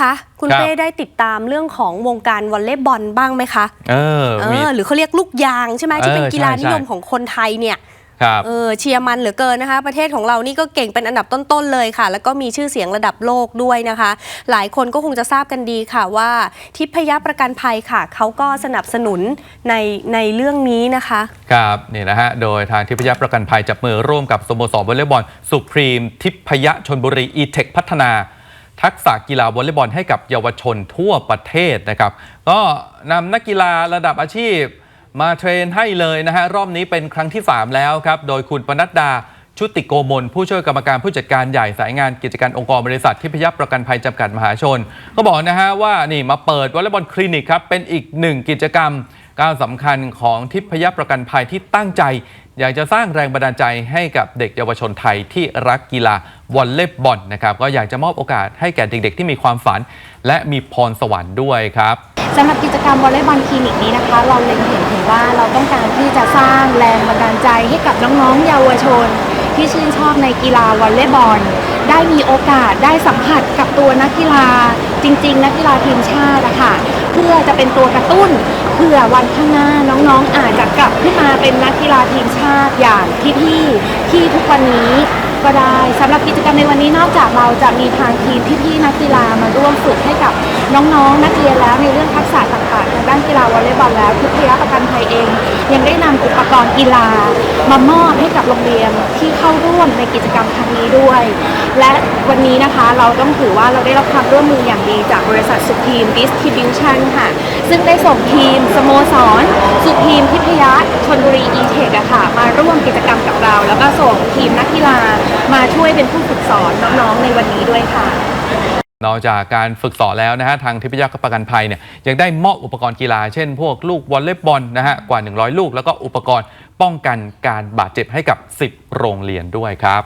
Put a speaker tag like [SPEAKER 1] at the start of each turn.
[SPEAKER 1] คะคุณ
[SPEAKER 2] ครับ
[SPEAKER 1] เป้ได้ติดตามเรื่องของวงการวอลเลย์บอลบ้างไหมคะ
[SPEAKER 2] เออ
[SPEAKER 1] เอ
[SPEAKER 2] มี
[SPEAKER 1] อหรือเขาเรียกลูกยางใช่ไหมที่เป็น
[SPEAKER 2] เออ
[SPEAKER 1] กีฬา
[SPEAKER 2] ใช่
[SPEAKER 1] นิยม
[SPEAKER 2] ใช่
[SPEAKER 1] ของคนไทยเนี่ย
[SPEAKER 2] ครับ
[SPEAKER 1] เออเชียร์มันเหลือเกินนะคะ ประเทศของเรานี่ก็เก่งเป็นอันดับต้นๆเลยค่ะ แล้วก็มีชื่อเสียงระดับโลกด้วยนะคะ หลายคนก็คงจะทราบกันดีค่ะว่า ทิพยประกันภัยค่ะเขาก็สนับสนุนในในเรื่องนี้นะคะ
[SPEAKER 2] ครับนี่นะฮะโดยทางทิพยประกันภัยจับมือร่วมกับสโมสรวอลเลย์บอลสุพรีมทิพยชนบุรีอีเทคพัฒนา ทักษะกีฬาวอลเลย์บอลให้กับเยาวชนทั่วประเทศนะครับ ก็นำนักกีฬาระดับอาชีพมาเทรนให้เลยนะฮะรอบนี้เป็นครั้งที่ 3 แล้วครับโดยคุณปนัดดาชุติโกมลผู้ช่วยกรรมการผู้จัดการใหญ่สายงานกิจการองค์กรบริษัททิพยประกันภัยจำกัดมหาชน ก็บอกนะฮะว่านี่มาเปิดวอลเลย์บอลคลินิกครับเป็นอีกหนึ่งกิจกรรม ก้าวสำคัญของทิพยประกันภัยที่ตั้งใจ อยากจะสร้างแรงบันดาลใจให้กับเด็กเยาวชนไทยที่รักกีฬาวอลเลย์บอลนะครับก็อยากจะมอบโอกาสให้แก่เด็กๆ ที่มีความฝัน และมีพรสวรรค์ด้วยครับ
[SPEAKER 3] สำหรับกิจกรรมวอลเลย์บอลคลินิกนี้นะคะ เราเล็งเห็นถึงว่าเราต้องการที่จะสร้างแรงบันดาลใจให้กับน้องๆเยาวชน ที่ชื่นชอบในกีฬาวอลเลย์บอลได้มีโอกาสได้สัมผัสกับตัวนักกีฬาจริง ๆ นักกีฬาทีมชาติอะค่ะ พื่อจะเป็นตัวกระตุ้นเพื่อวันข้างหน้าน้องๆอาจจะกลับขึ้นมาเป็นนักกีฬาทีมชาติอย่างพี่ๆที่ทุกวันนี้ก็ได้สำหรับกิจกรรมในวันนี้นอกจากเราจะมีทางทีมพี่ๆนักกีฬามาร่วมฝึกให้กับน้องๆนักเรียนแล้วในเรื่องทักษะต่างๆทางด้านกีฬาวอลเลย์บอลแล้วทุกพยาประกันไทยเอง ยังได้นำอุปกรณ์กีฬามามอบให้กับโรงเรียนที่เข้าร่วมในกิจกรรมครั้งนี้ด้วย และวันนี้นะคะเราต้องถือว่าเราได้รับความร่วมมืออย่างดีจากบริษัทสุพีมดิสทิบิวชั่นค่ะ ซึ่งได้ส่งทีมสโมสร สุพีมทิพยะชนบุรีอีเทคอะค่ะ มาร่วมกิจกรรมกับเรา แล้วก็ส่งทีมนักกีฬามาช่วยเป็นผู้ฝึกสอนน้องๆในวันนี้ด้วยค่ะ
[SPEAKER 2] นอกจากการฝึกสอนแล้วนะฮะทางทิพยาประกันภัยเนี่ยยังได้มอบอุปกรณ์กีฬาเช่น พวกลูกวอลเลย์บอลนะฮะกว่า 100 ลูก แล้วก็อุปกรณ์ป้องกันการบาดเจ็บให้กับ 10 โรงเรียนด้วยครับ